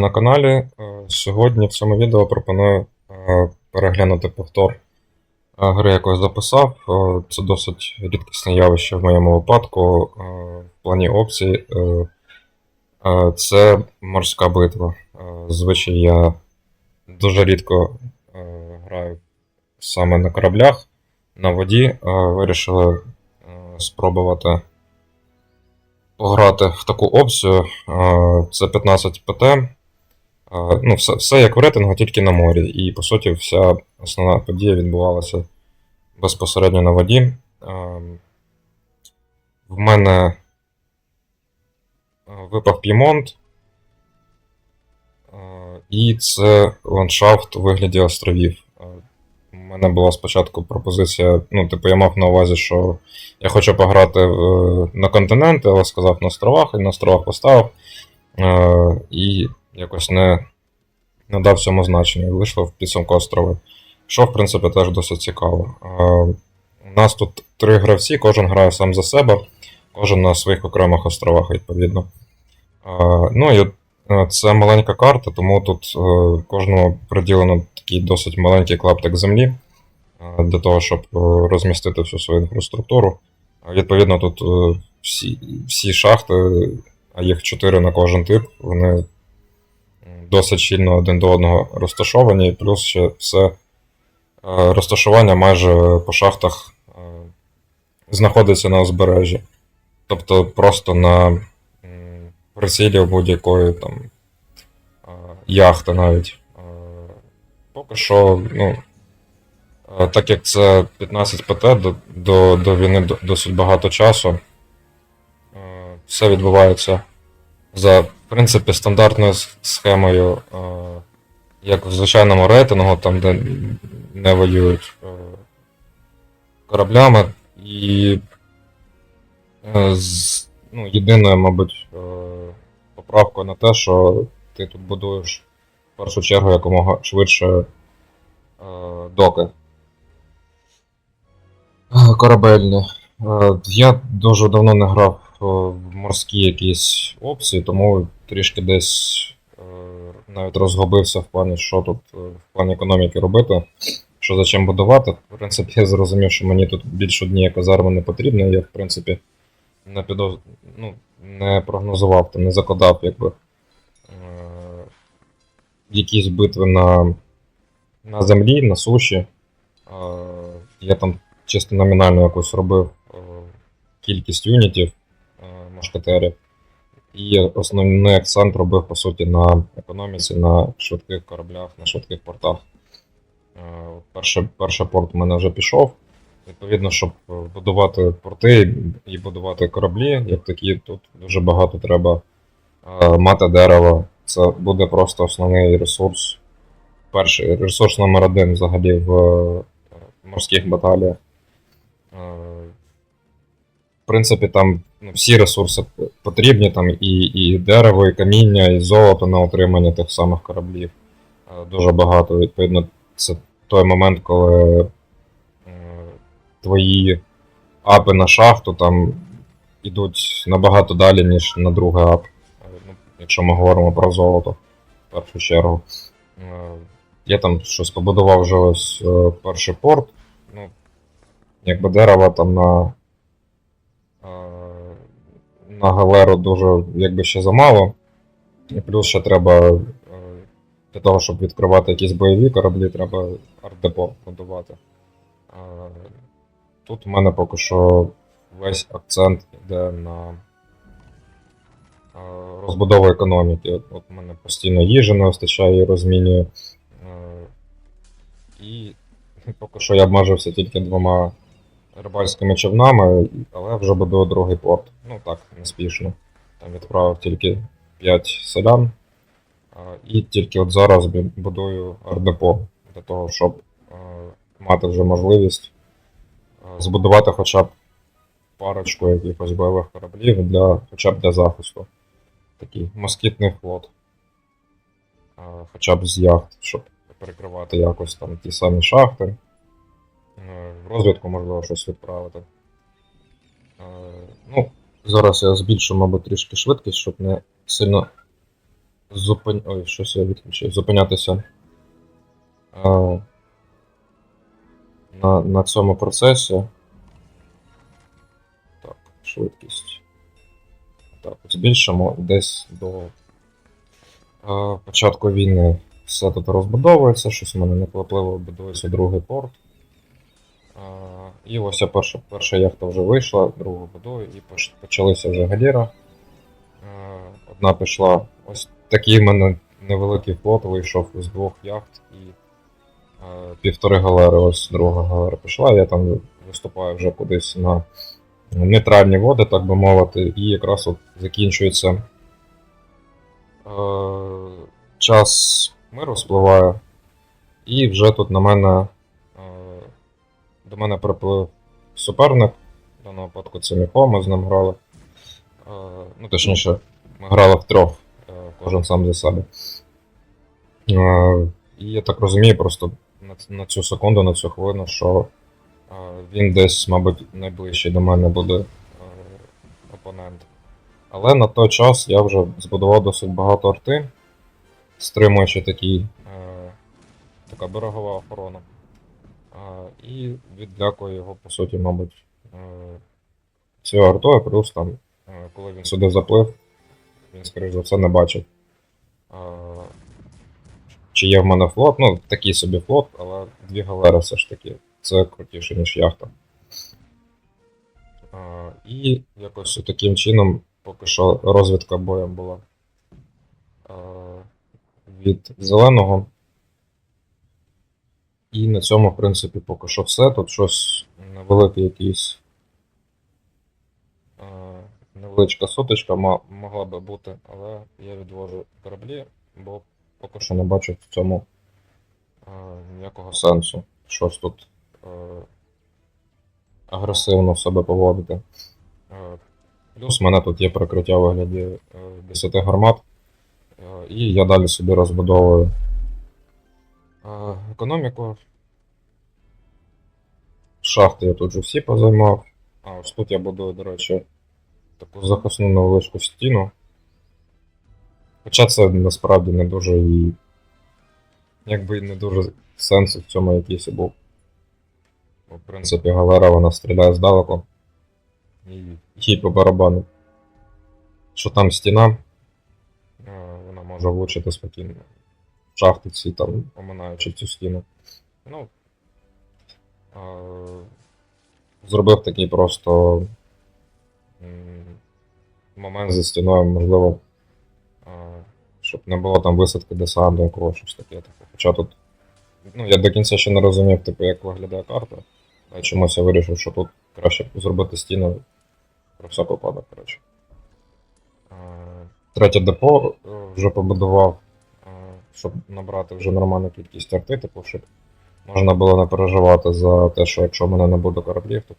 На каналі. Е, Сьогодні в цьому відео пропоную е, переглянути повтор е, гри, яку я записав. Це досить рідкісне явище в моєму випадку в плані опцій. Це морська битва. Звичай я дуже рідко граю саме на кораблях, на воді. Вирішили спробувати пограти в таку опцію. Це 15 ПТ. Ну, все, все як в рейтингу, тільки на морі. І по суті, вся основна подія відбувалася безпосередньо на воді. В мене випав П'ємонт. Е, І це ландшафт у вигляді островів. У мене була спочатку пропозиція, ну, типу, я мав на увазі, що я хочу пограти на континенти, але сказав на островах, і на островах поставив. І якось не надав цьому значення. Вийшло в підсумку острови. Що, в принципі, теж досить цікаво. Е, У нас тут три гравці, кожен грає сам за себе, кожен на своїх окремих островах, відповідно. Е, Ну і е, це маленька карта, тому тут кожному приділено такий досить маленький клаптик землі для того, щоб розмістити всю свою інфраструктуру. Відповідно, тут всі, всі шахти, а їх чотири на кожен тип, вони досить щільно один до одного розташовані, плюс ще все е, розташування майже по шахтах е, знаходиться на узбережжі. Тобто просто на прицілі будь-якої там е, яхти навіть. Поки що, ну, Так як це 15 ПТ до, до, до війни досить багато часу, все відбувається за, принципі, стандартною схемою, е, як в звичайному рейтингу, там, де не воюють е, кораблями. І е, з, ну, єдиною, мабуть, поправкою на те, що ти тут будуєш в першу чергу якомога швидше доки. Корабельні. Я дуже давно не грав морські якісь опції, тому трішки десь е, навіть розгубився в плані, що тут е, в плані економіки робити, що за чим будувати. В принципі, я зрозумів, що мені тут більш однієї казарми не потрібно. Я, в принципі, не підоз... ну, не прогнозував, не закладав якби, е, якісь битви на, на землі, на суші. Я там чисто номінально якусь робив кількість юнітів мушкетерів. І основний акцент робив, по суті, на економіці, на швидких кораблях, на швидких портах. Перший, перший порт у мене вже пішов. Відповідно, щоб будувати порти і будувати кораблі, як такі, тут дуже багато треба е, мати дерева. Це буде просто основний ресурс. Перший ресурс номер один взагалі в е, морських баталіях. Е, В принципі, там ну, всі ресурси потрібні, там і, і дерево, і каміння, і золото на отримання тих самих кораблів. Е, Дуже багато. Відповідно, це той момент, коли е, твої апи на шахту там ідуть набагато далі, ніж на другий ап. Е, Ну, якщо ми говоримо про золото, в першу чергу. Я там щось побудував вже ось перший порт. Ну, якби дерева там на, на галеру дуже якби ще замало. І плюс ще треба е, для того, щоб відкривати якісь бойові кораблі, треба арт-депо будувати. Е, Тут у мене поки що весь акцент йде на е, розбудову економіки. От, от у мене постійно їжі не вистачає і розмінюю. Е, І поки що я обмежився тільки двома рибальськими човнами, але вже будую другий порт. Ну так, неспішно. Там відправив тільки 5 селян. І тільки от зараз будую ардепо для того, щоб мати вже можливість збудувати хоча б парочку якихось бойових кораблів для, хоча б для захисту. Такий москітний флот. Хоча б з яхт, щоб перекривати якось там ті самі шахти. Е, В розвідку можливо щось відправити. Е, Ну, зараз я збільшу, мабуть, трішки швидкість, щоб не сильно зупин... Ой, щось я відключив. Зупинятися е, на, на цьому процесі. Так, швидкість. Так, збільшимо десь до початку війни все тут розбудовується, щось у мене неквапливо будується другий порт. І ось перша, перша яхта вже вийшла, другу будую, і почалися вже галіра. Одна пішла. Ось такий в мене невеликий флот вийшов з двох яхт і півтори галери. Ось друга галера пішла. Я там виступаю вже кудись на нейтральні води, так би мовити, і якраз от закінчується час миру спливає, і вже тут на мене до мене приплив суперник. В даному випадку це Міхо, ми з ним грали. Е, ну, точніше, ми грали втрьох, е, кожен сам за себе. Е, і я так розумію, просто на, цю секунду, на цю хвилину, що він десь, мабуть, найближчий до мене буде опонент. Але на той час я вже збудував досить багато арти, стримуючи такий, така берегова охорона. І відлякую його, по суті, мабуть, е, цією артою, плюс там, е, коли він сюди заплив, він, скоріш за все, не бачив. Чи є в мене флот? Ну, такий собі флот, але дві галери все ж таки. Це крутіше, ніж яхта. І якось таким чином поки що розвідка боєм була від зеленого. І на цьому, в принципі, поки що все. Тут щось невеликий якийсь. Невеличка соточка могла би бути, але я відвожу кораблі, бо поки що не бачу в цьому ніякого сенсу. Щось тут е, агресивно себе поводити. Е, Плюс в мене тут є прикриття вигляді е, 10 гармат, е, і я далі собі розбудовую е, економіку. Шахти я тут вже всі позаймав. А ось тут я будую, до речі, таку захисну невеличку стіну. Хоча це насправді не дуже і. Якби не дуже сенсу в цьому якийсь був. В принципі, галера вона стріляє здалеку. І їй по барабану. Що там стіна, е, вона може влучити спокійно. В шахти ці там, оминаючи цю стіну. Ну. е, Зробив такий просто момент зі стіною, можливо, е, щоб не було там висадки десанту якогось щось таке. Типу. Хоча тут. Ну, я до кінця ще не розумів, типу, як виглядає карта. А чомусь я вирішив, що тут краще зробити стіну про всяк випадок, коротше. Третє депо е, вже побудував, щоб набрати вже нормальну кількість арти, типу, щоб можна було не переживати за те, що якщо в мене не буде кораблів, тут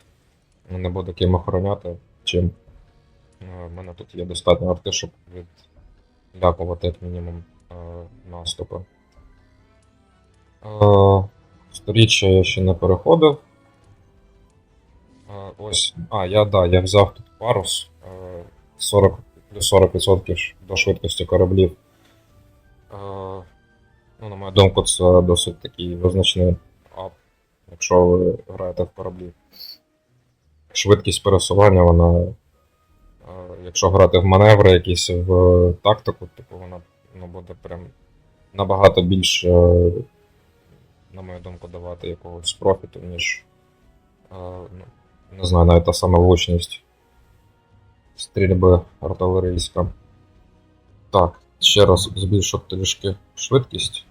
не буде ким охороняти, чим е, в мене тут є достатньо арти, щоб відлякувати як мінімум е, наступи. Е, Сторіччя я ще не переходив. Ось. А, я да, я взяв тут парус е, 40 плюс 40% до швидкості кораблів. Ну, на мою думку, це досить такий визначний ап, якщо ви граєте в кораблі. Швидкість пересування, вона. е, Якщо грати в маневри, якісь в тактику, типу вона ну, буде прям набагато більше, на мою думку, давати якогось профіту, ніж. е, ну, не знаю, навіть та сама влучність стрільби артилерійська. Так, ще раз збільшу трішки швидкість.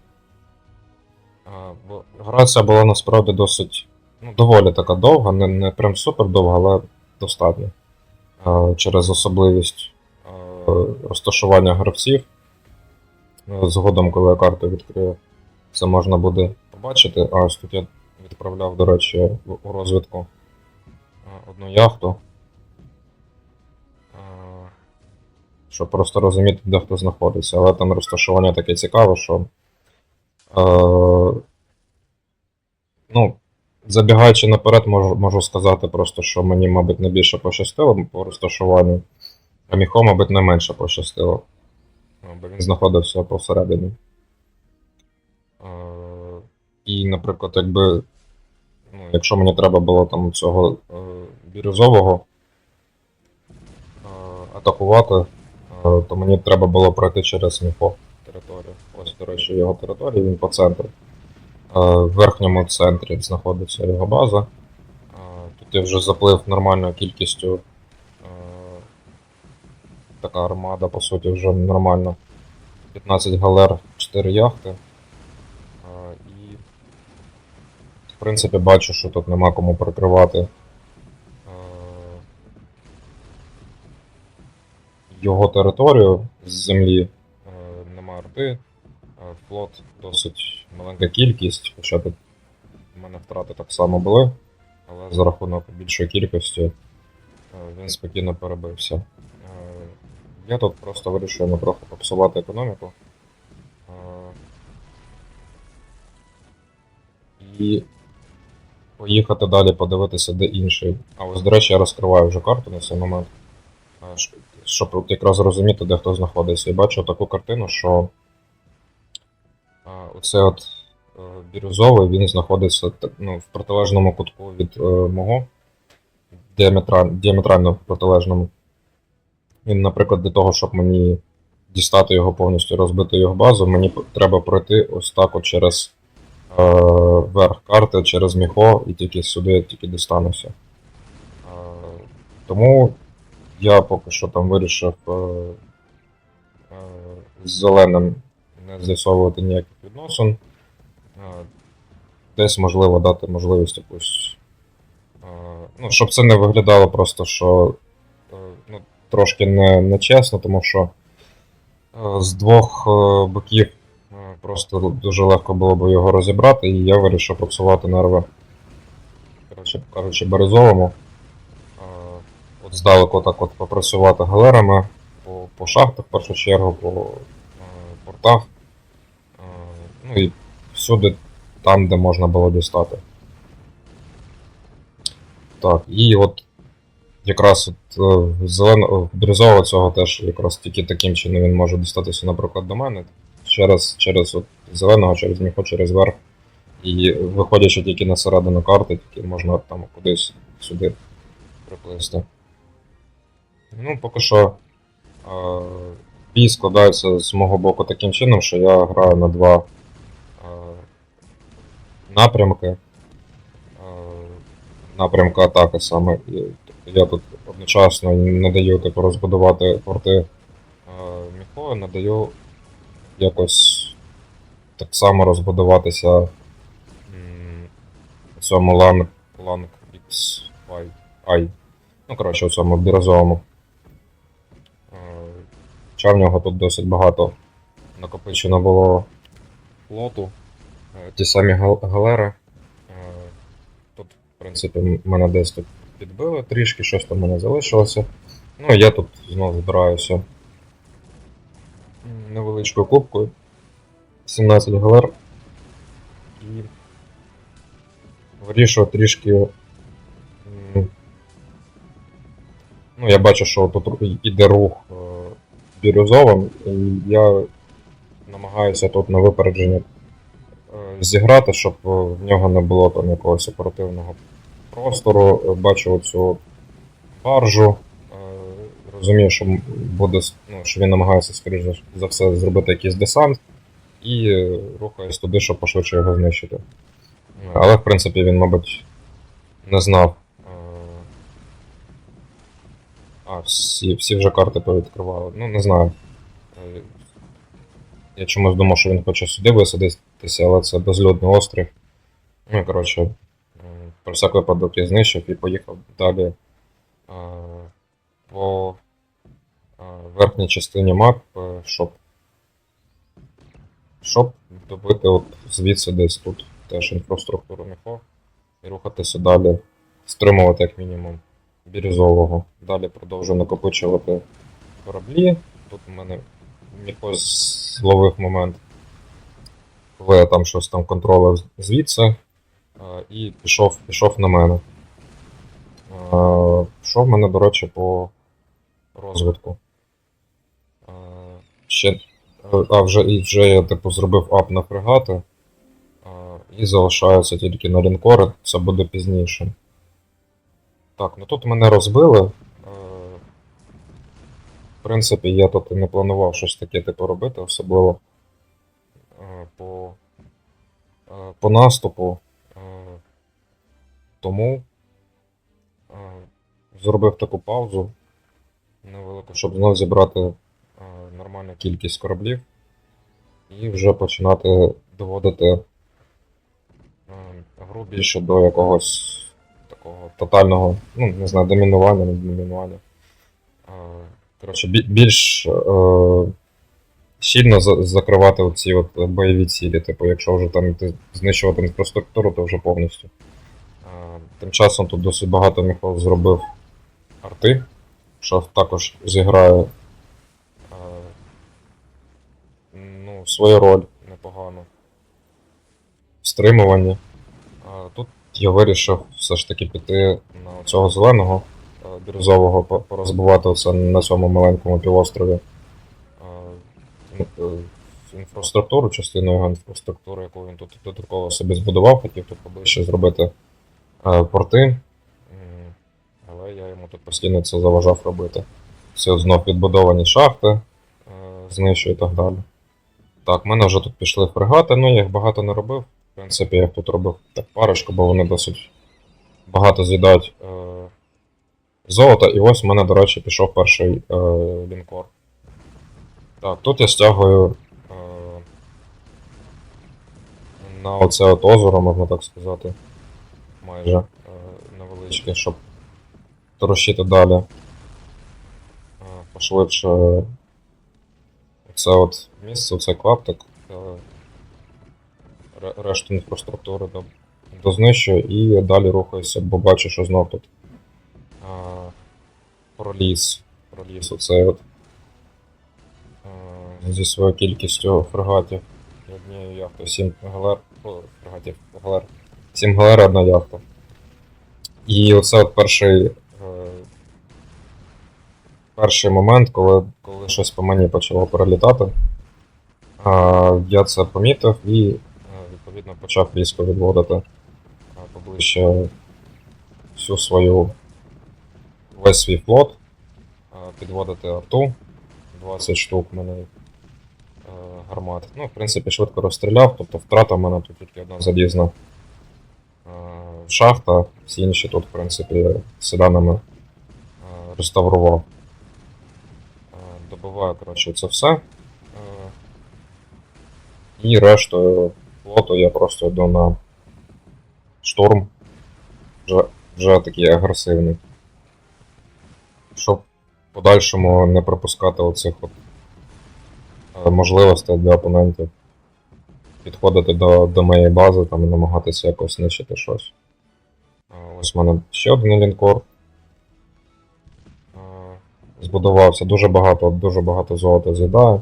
А, бо гра була насправді досить. Ну, доволі така довга, не, не прям супер довга, але достатньо. Через особливість розташування гравців. Ну, Згодом, коли я карту відкрию, це можна буде побачити. А ось тут я відправляв, до речі, у розвідку а, одну яхту. Щоб просто розуміти, де хто знаходиться. Але там розташування таке цікаве, що. Е, ну, забігаючи наперед, можу, можу сказати просто, що мені, мабуть, найбільше пощастило по розташуванню, а міхо, мабуть, найменше пощастило. бо він знаходився посередині. Е, І, наприклад, якби, ну, якщо мені треба було там цього е, бірюзового е, атакувати, е, то мені треба було пройти через міфо територію. Ось, до речі, його територія, він по центру. Е, В верхньому центрі знаходиться його база. Е, Тут я вже заплив нормальною кількістю. е, Така армада, по суті, вже нормально. 15 галер, 4 яхти. Е, І, в принципі, бачу, що тут нема кому прикривати е, його територію з землі. Е, Нема арти. Е, Флот досить маленька кількість, хоча тут в мене втрати так само були, але за рахунок більшої кількості е, він спокійно перебився. Е, Я тут просто вирішив ну, трохи попсувати економіку. І поїхати далі подивитися, де інший. А ось, до речі, я розкриваю вже карту на цей момент. Щоб якраз зрозуміти, де хто знаходиться. І бачу таку картину, що оце от е, бірюзовий, він знаходиться ну, в протилежному кутку від е, мого. Діаметра- діаметрально протилежному. Він, наприклад, для того, щоб мені дістати його повністю, розбити його базу, мені треба пройти ось так от через е, верх карти, через міхо, і тільки сюди я тільки дістануся. Е, тому я поки що там вирішив е, е, з зеленим не з'ясовувати ніяких відносин. Е, десь можливо дати можливість якусь. ну, щоб це не виглядало просто, що ну, трошки не, нечесно, тому що з двох боків просто дуже легко було б його розібрати, і я вирішив попсувати нерви. Коротше кажучи, березовому. Здалеку так от попрацювати галерами по, по шахтах в першу чергу, по е, портах. Е, ну і всюди там, де можна було дістати. Так, і от якраз от е, зелено бірюзового цього теж якраз тільки таким чином він може дістатися, наприклад, до мене. Через, через от зеленого, через міхо, через верх. І виходячи тільки на середину карти, тільки можна там кудись сюди приплисти. Ну, поки що е, бій складається з мого боку таким чином, що я граю на два е, напрямки. Е, напрямку атаки саме. Я тут одночасно не даю типу, розбудувати порти е, міхо, не якось так само розбудуватися цьому ланг, XY. I. Ну, коротше, у цьому бірозовому. Хоча в нього тут досить багато накопичено було флоту. Е, Ті самі галери. Е, Тут, в принципі, мене десь тут підбили трішки, щось там мене залишилося. Ну і я тут знову збираюся невеличкою кубкою. 17 галер. І вирішую трішки. Ну, я бачу, що тут іде рух е, бірюзовим, і я намагаюся тут на випередження е, зіграти, щоб е, в нього не було там якогось оперативного простору. Е, Бачу оцю баржу. Розумію, що буде, ну, що він намагається, скоріш за- все, зробити якийсь десант і рухаюсь туди, щоб пошвидше його знищити. Але, в принципі, він, мабуть, не знав. А, всі, всі вже карти повідкривали. Ну, не знаю. Я чомусь думав, що він хоче сюди висадитися, але це безлюдний острів. Ну, коротше, про всяк випадок я знищив і поїхав далі е, по е, верхній частині мапи, щоб, щоб добити от звідси десь тут теж інфраструктуру міхо і рухатися далі, стримувати як мінімум бірюзового. Далі продовжую накопичувати кораблі. Тут у мене міхо зловив момент, коли я там щось там контролив звідси, і пішов, пішов на мене. Що в мене, до речі, по розвитку? Ще А вже, і вже я типу зробив ап на фрегати. І залишаються тільки на лінкори, це буде пізніше. Так, ну тут мене розбили. Е, В принципі, я тут і не планував щось таке типу робити, особливо е, по, е, по наступу. Тому зробив таку паузу невелику, щоб знов зібрати нормальну кількість кораблів і вже починати доводити гру більше до якогось такого тотального, ну, не знаю, домінування, не домінування. Коротше, більш е, щільно закривати оці от бойові цілі. Типу, якщо вже там ти знищувати інфраструктуру, то вже повністю. Тим часом тут досить багато Міхал зробив арти, що також зіграє ну, свою роль. А тут я вирішив все ж таки піти на цього зеленого е, бірюзового, порозбивати оце на цьому маленькому півострові е, е, інфраструктуру, частину його інфраструктури, яку він тут додатково собі збудував, хотів тут поближче зробити порти. Але я йому тут постійно це заважав робити. Все знов відбудовані шахти, знищую і так далі. Так, в мене вже тут пішли фрегати, ну я їх багато не робив. В принципі, я тут робив так парочку, бо вони досить багато з'їдають е, золота. І ось в мене, до речі, пішов перший е, лінкор. Так, тут я стягую е, на оце от озеро, можна так сказати. Майже е, невеличке, щоб трощити далі. Е, пошвидше це от місце, цей клаптик. е, Решту інфраструктури до, дознищую і далі рухаюся, бо бачу, що знов тут е, проліз. Проліз оцей от е, зі своєю кількістю фрегатів однією яхтою. Сім галер. О, фрегатів, галер. Сім галер, одна яхта. І оце от перший. Е, перший момент, коли, коли щось по мені почало перелітати. А, я це помітив і відповідно почав різко відводити е, поближче всю свою весь свій флот, е, підводити арту. 20 штук мене е, гармат. Ну, в принципі, швидко розстріляв, тобто втрата в мене тут тільки одна залізна шахта, всі інші тут, в принципі, селянами реставрував. Добиваю, коротше, це все. І рештою флоту я просто йду на штурм. Вже, вже такий агресивний. Щоб в подальшому не пропускати оцих от е, можливостей для опонентів підходити до, до моєї бази там, і намагатися якось знищити щось. Е, Ось в мене ще один лінкор. Е, Збудувався дуже багато, дуже багато золота з'їдає.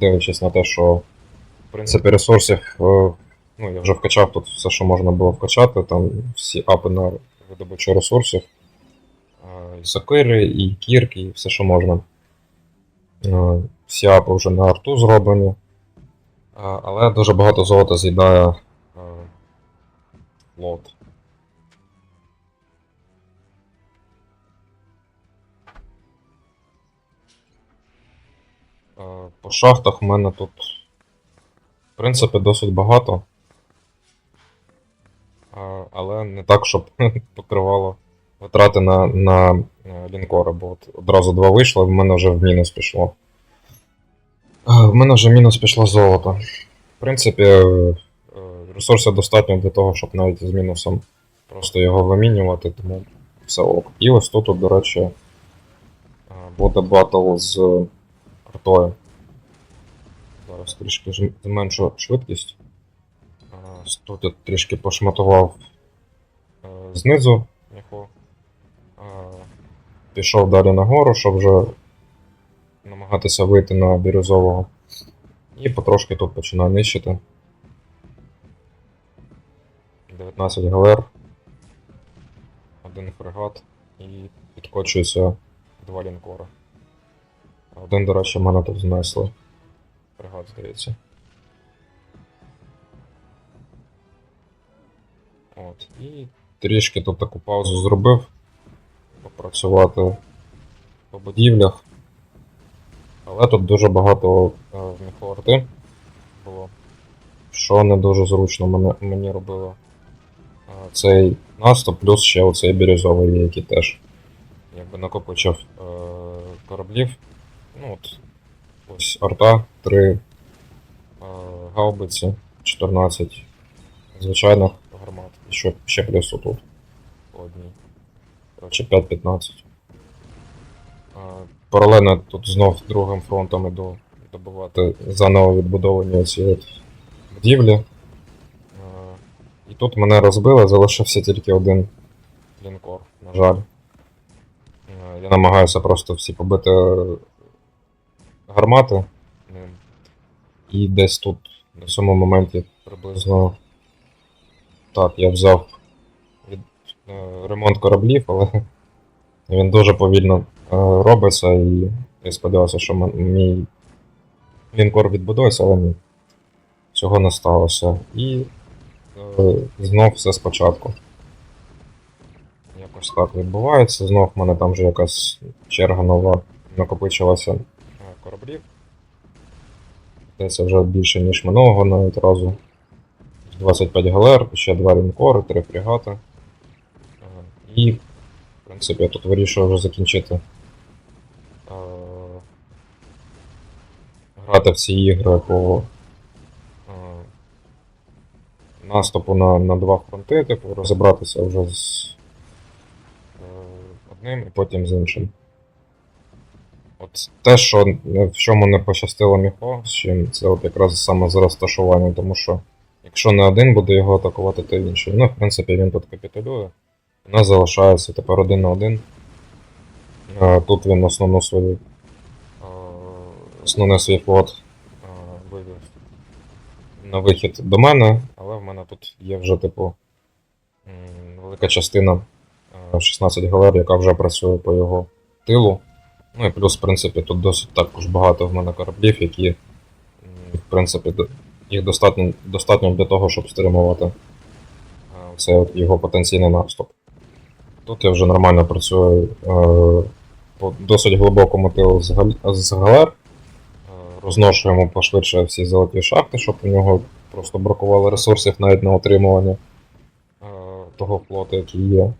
Дивлячись на те, що принципі ресурсів. е, Ну, я вже вкачав тут все, що можна було вкачати, там всі апи на видобичу ресурсів. Е, І сокири, і кірки, і все, що можна. Е, Всі апи вже на арту зроблені. Але дуже багато золота з'їдає флот. Е, По шахтах в мене тут, принципі, досить багато. Але не так, щоб покривало витрати на, на е, лінкори, бо от одразу два вийшло, в мене вже в мінус пішло. Е, В мене вже мінус пішло золото. В принципі, е, ресурсів достатньо для того, щоб навіть з мінусом просто його вимінювати, тому все ок. І ось тут, до речі, буде батл з артою. Зараз трішки зменшу швидкість. Е, Тут я трішки пошматував е, знизу його. Е, Пішов далі нагору, щоб вже намагатися вийти на бірюзового. І потрошки тут починаю нищити. 19 галер. Один фрегат і підкочується два лінкори. Один, до речі, мене тут знесли. Бригад, здається. От. І трішки тут таку паузу зробив. Попрацювати по будівлях. Але тут дуже багато е, міхлорти було. Що не дуже зручно мене, мені робило е, цей наступ, плюс ще оцей бірюзовий, який теж якби накопичив е, кораблів. Ну от, ось арта, 3 е, гаубиці, 14 звичайних гармат. І ще, ще плюс отут одній. Коротше, 5-15. Е, Паралельно тут знов другим фронтом іду добувати заново відбудовані ці будівлі. Е, І тут мене розбили, залишився тільки один лінкор, на жаль. Я намагаюся просто всі побити гармати. І десь тут на цьому моменті приблизно. Так, я взяв від, е, ремонт кораблів, але він дуже повільно е, робиться і я сподівався, що мій лінкор відбудується, але ні. Цього не сталося. І е, знов все спочатку. Якось так відбувається. Знов в мене там вже якась черга нова накопичилася кораблів. Здається, вже більше, ніж минулого навіть разу. 25 галер, ще 2 лінкори, 3 фрегати. І, в принципі, я тут вирішую вже закінчити е, грати в ці ігри по е, наступу на, на два фронти, типу, розібратися вже з е, одним і потім з іншим. От те, що в чому не пощастило Міхо, з чим це от якраз саме з розташуванням, тому що якщо не один буде його атакувати, то інший. Ну, в принципі, він тут капітулює. Нас залишається тепер один на один. Е, Тут він основну свою е, основний свій флот е, вивів на вихід до мене, але в мене тут є вже, типу, велика частина е, 16 галер, яка вже працює по його тилу. Ну і плюс, в принципі, тут досить також багато в мене кораблів, які, в принципі, їх достатньо, достатньо для того, щоб стримувати е, цей його потенційний наступ. Тут я вже нормально працюю е, по досить глибокому тилу з, гал- з галер. Е, Розношу йому пошвидше всі золоті шахти, щоб у нього просто бракувало ресурсів навіть на отримування е, того флоту, який є.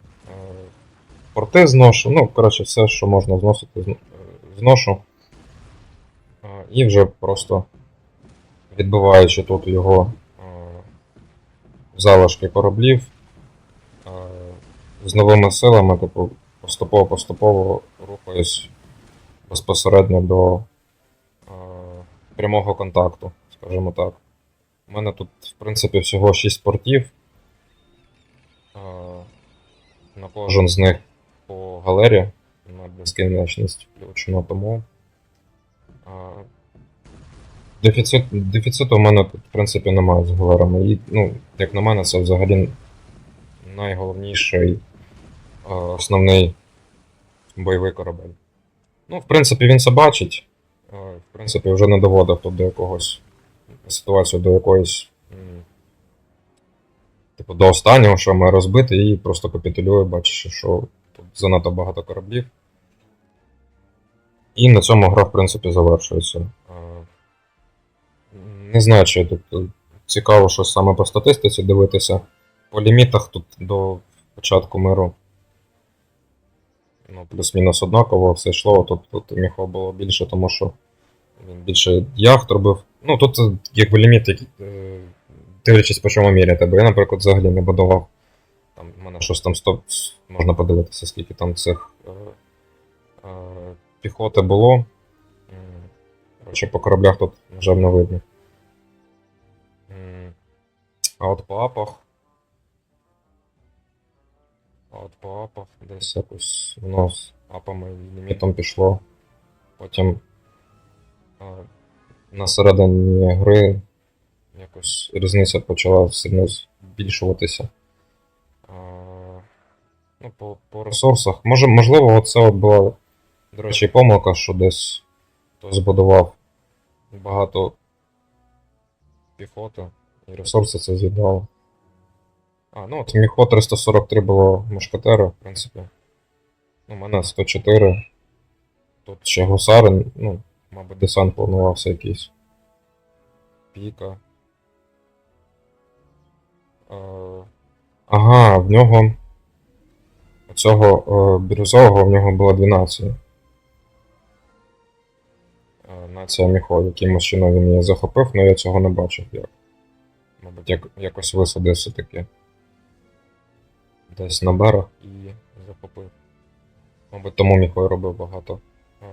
Порти зношу, ну, коротше, все, що можна зносити, зношу. І вже просто відбиваючи тут його залишки кораблів, з новими силами, типу, поступово-поступово рухаюсь безпосередньо до прямого контакту, скажімо так. У мене тут, в принципі, всього 6 портів. На кожен з них по галері на безкінечність включено, тому. Дефіцит, дефіциту в мене в принципі, немає з галерами. І, ну, як на мене, це взагалі найголовніший основний бойовий корабель. Ну, в принципі, він це бачить. В принципі, вже не доводив тут до якогось ситуацію до якоїсь. Типу, до останнього, що має розбити, і просто капітулює, бачиш, що занадто багато кораблів. І на цьому гра, в принципі, завершується. Не знаю, чи тут е, цікаво щось саме по статистиці дивитися. По лімітах тут до початку миру. Ну, плюс-мінус однаково все йшло. Тут, тут міхо було більше, тому що він більше яхт робив. Ну, тут е, якби ліміт, е, дивлячись по чому міряти, бо я, наприклад, взагалі не будував. Там в мене щось там 100, можна подивитися, скільки там цих е, е, піхоти було. Коротше, по кораблях тут, на жаль, не видно. А от по апах. А от по апах десь якось воно з апами і лімітом пішло. Потім е, на середині гри якось різниця почала сильно збільшуватися. Ну, по, по ресурсах. Може, можливо, це от була, до речі, помилка, що десь хтось збудував багато піхоти, і ресурси це з'їдало. А, ну от міхо 343 було мушкетера, в принципі. Ну, у мене 104. Тут ще гусари, ну, мабуть, десант планувався якийсь. Піка. Е, ага, в нього. Цього е, бірюзового в нього було дві нації. Е, нація Міхо, якимось чином він її захопив, але я цього не бачив. Як. Мабуть, як, якось висадився таки десь на берег і захопив. Мабуть, тому Міхой робив багато е,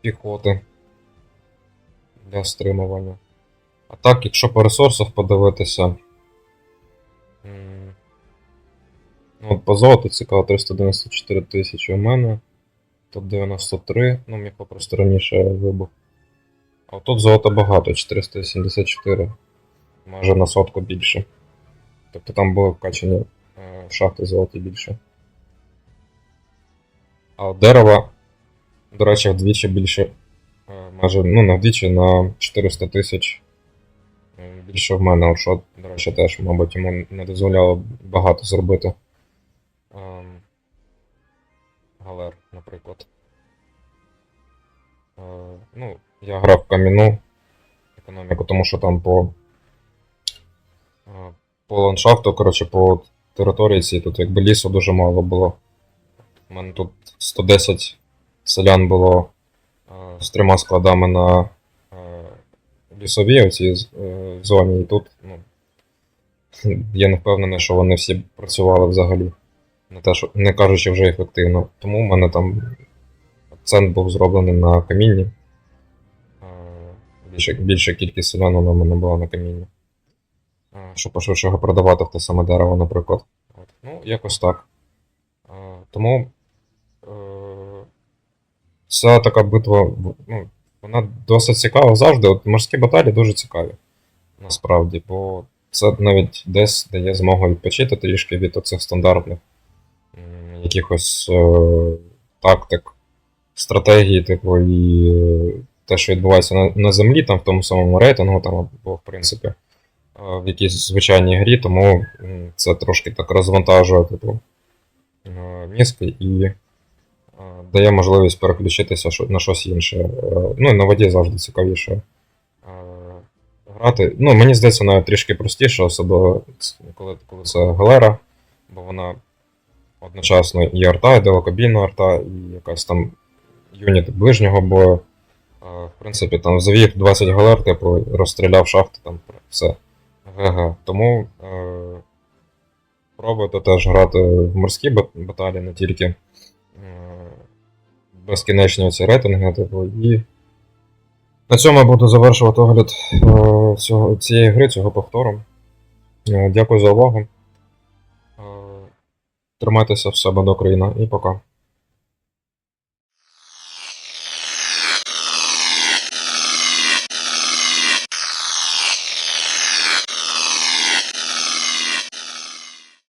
піхоти для стримування. А так, якщо по ресурсах подивитися. Ну, по золоту цікаво 394 тисячі у мене. Тут 93, ну міг просто раніше вибух. А тут золота багато, 474. Майже на сотку більше. Тобто там були вкачані е, шахти золоті більше. А дерева, до речі, вдвічі більше. е, Майже, ну, не вдвічі на 400 тисяч е, більше в мене, от що, до речі, теж, мабуть, йому не дозволяло багато зробити. Галер, наприклад. Е, ну, я грав кам'яну економіку, тому що там по, е, по ландшафту, коротше, по території цій тут якби лісу дуже мало було. У мене тут 110 селян було е, з трьома складами на е, лісовій оцій е, зоні, і тут, ну, я не впевнений, що вони всі працювали взагалі. Не, те, що, не кажучи вже ефективно. Тому в мене там акцент був зроблений на камінні. Е, Більша, більша кількість селян вона мене була на камінні. Е, Щоб пошвидше його продавати в те саме дерево, наприклад. От. Ну, якось так. Е, Тому ця така битва, ну, вона досить цікава завжди. От морські баталії дуже цікаві. Насправді, бо це навіть десь дає змогу відпочити трішки від оцих стандартних якихось е, тактик, стратегії, типу, і е, те, що відбувається на, на землі, там в тому самому рейтингу, там, або, в принципі, е, в якійсь звичайній грі, тому це трошки так розвантажує, типу, мізки і дає можливість переключитися на щось інше. Ну, і на воді завжди цікавіше грати. Ну, мені здається, навіть трішки простіше, особливо коли, коли це галера, бо вона одночасно і арта, і далекобійна арта, і якась там юніт ближнього бою. В принципі, там завів 20 галер, типу, розстріляв шахти, там все. ГГ. Тому е, пробуйте теж грати в морські баталії, не тільки е, безкінечні оці рейтинги, типу, і. На цьому я буду завершувати огляд е, цього, цієї гри, цього повтору. Е, Дякую за увагу. Тримайтеся в себе до країна і пока.